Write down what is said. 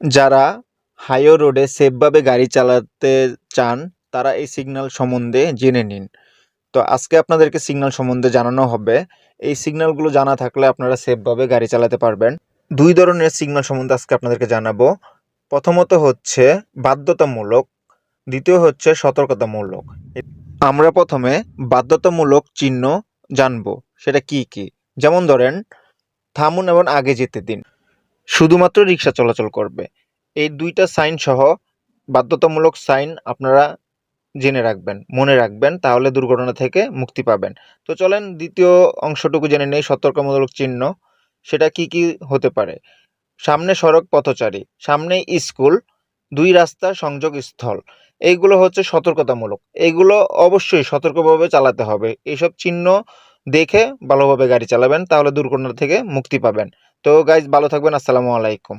যারা হাইও রোডে সেফভাবে গাড়ি চালাতে চান, তারা এই সিগন্যাল সম্বন্ধে জেনে নিন। তো আজকে আপনাদেরকে সিগন্যাল সম্বন্ধে জানানো হবে। এই সিগন্যালগুলো জানা থাকলে আপনারা সেফভাবে গাড়ি চালাতে পারবেন। দুই ধরনের সিগন্যাল সম্বন্ধে আজকে আপনাদেরকে জানাব। প্রথমত হচ্ছে বাধ্যতামূলক, দ্বিতীয় হচ্ছে সতর্কতামূলক। আমরা প্রথমে বাধ্যতামূলক চিহ্ন জানব, সেটা কি কি? যেমন ধরেন, থামুন এবং আগে যেতে দিন। শুধুমাত্র রিক্সা চলাচল করবে। এই দুইটা সাইন সহ বাধ্যতামূলক সাইন আপনারা জেনে রাখবেন, মনে রাখবেন, তাহলে দুর্ঘটনা থেকে মুক্তি পাবেন। তো চলেন দ্বিতীয় অংশটুকু জেনে নেই সতর্কমূলক চিহ্ন। সেটা কি কি হতে পারে? সামনে সড়ক পথচারী, সামনে স্কুল, দুই রাস্তার সংযোগ স্থল। এইগুলো হচ্ছে সতর্কতামূলক। এইগুলো অবশ্যই সতর্কভাবে চালাতে হবে। এইসব চিহ্ন দেখে ভালোভাবে গাড়ি চালাবেন, তাহলে দুর্ঘটনা থেকে মুক্তি পাবেন। তো গাইজ ভালো থাকবেন আসসালামু আলাইকুম।